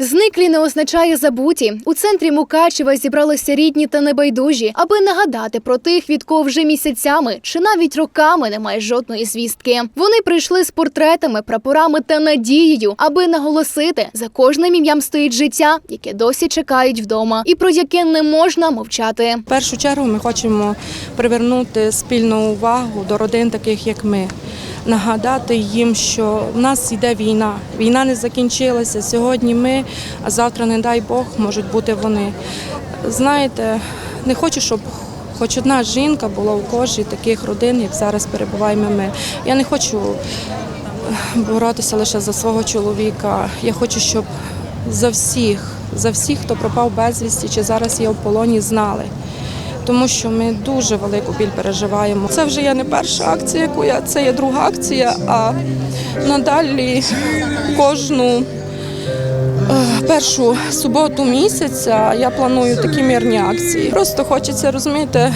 Зниклі не означає забуті. У центрі Мукачева зібралися рідні та небайдужі, аби нагадати про тих, від кого вже місяцями чи навіть роками немає жодної звістки. Вони прийшли з портретами, прапорами та надією, аби наголосити, за кожним ім'ям стоїть життя, яке досі чекають вдома, і про яке не можна мовчати. В першу чергу ми хочемо привернути спільну увагу до родин, таких як ми. Нагадати їм, що в нас йде війна. Війна не закінчилася. Сьогодні ми, а завтра, не дай Бог, можуть бути вони. Знаєте, не хочу, щоб хоч одна жінка була у кожній таких родин, як зараз перебуваємо ми. Я не хочу боротися лише за свого чоловіка. Я хочу, щоб за всіх, за всіх, хто пропав безвісті чи зараз є в полоні, знали. Тому що ми дуже велику біль переживаємо. Це вже я не перша акція, яку я це є друга акція. А надалі кожну е, першу суботу місяця я планую такі мирні акції. Просто хочеться розуміти,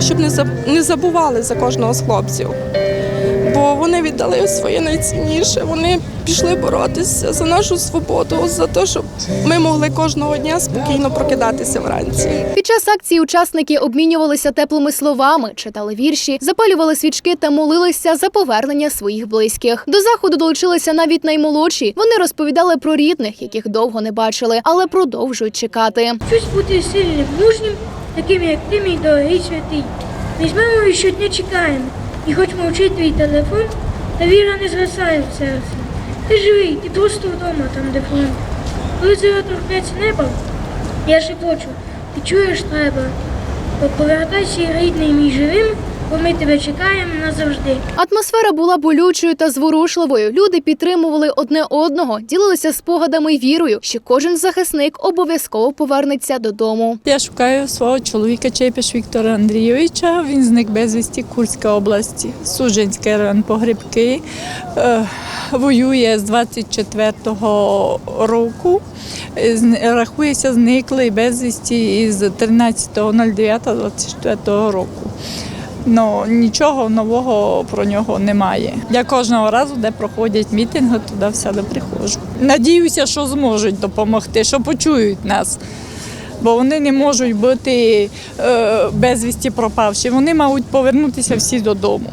щоб не заб- не забували за кожного з хлопців. Бо вони віддали своє найцінніше. Вони пішли боротися за нашу свободу, за те, щоб ми могли кожного дня спокійно прокидатися вранці. Під час акції учасники обмінювалися теплими словами, читали вірші, запалювали свічки та молилися за повернення своїх близьких. До заходу долучилися навіть наймолодші. Вони розповідали про рідних, яких довго не бачили, але продовжують чекати. Щось бути сильним, мужнім, таким як ти, мій дорогий святий. Ми з мамою щодня чекаємо, і хоч мовчить твій телефон, та віра не згасає в серці. Ти живий, ти просто вдома, там де фронт. Коли зира торкнеться неба, я шепочу, ти чуєш треба. Повертайся, рідний мій живим, бо ми тебе чекаємо назавжди. Атмосфера була болючою та зворушливою. Люди підтримували одне одного, ділилися спогадами й вірою, що кожен захисник обов'язково повернеться додому. Я шукаю свого чоловіка Чепіш Віктора Андрійовича. Він зник безвісті Курська області, Судженський район Погребки. Е, Воює з 24-го року. Рахується зниклий безвісті із 13.09.24 року. Ну, нічого нового про нього немає. Я кожного разу, де проходять мітинги, туди всяди приходжу. Надіюся, що зможуть допомогти, що почують нас. Бо вони не можуть бути е, безвісті пропавші. Вони мають повернутися всі додому.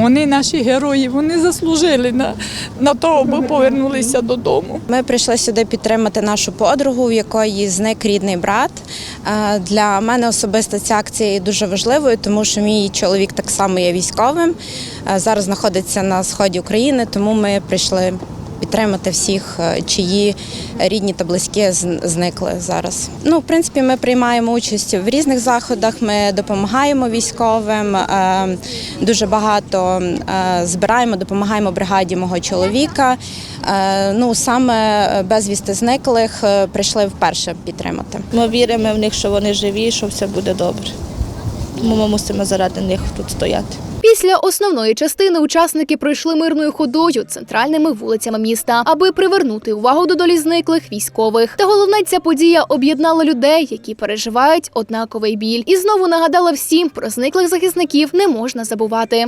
Вони наші герої, вони заслужили на, на то, аби повернулися додому. Ми прийшли сюди підтримати нашу подругу, в якої зник рідний брат. Е, Для мене особисто ця акція є дуже важливою, тому що мій чоловік так само є військовим. е, Зараз знаходиться на сході України, тому ми прийшли підтримати всіх, е, чиї рідні та близькі зникли зараз. Ну, в принципі, ми приймаємо участь в різних заходах. Ми допомагаємо військовим. е, Дуже багато е, збираємо, допомагаємо бригаді мого чоловіка. Ну саме безвісти зниклих прийшли вперше підтримати. Ми віримо в них, що вони живі, що все буде добре. Тому ми мусимо заради них тут стояти. Після основної частини учасники пройшли мирною ходою центральними вулицями міста, аби привернути увагу до долі зниклих військових. Та головне, ця подія об'єднала людей, які переживають однаковий біль, і знову нагадала всім про зниклих захисників не можна забувати.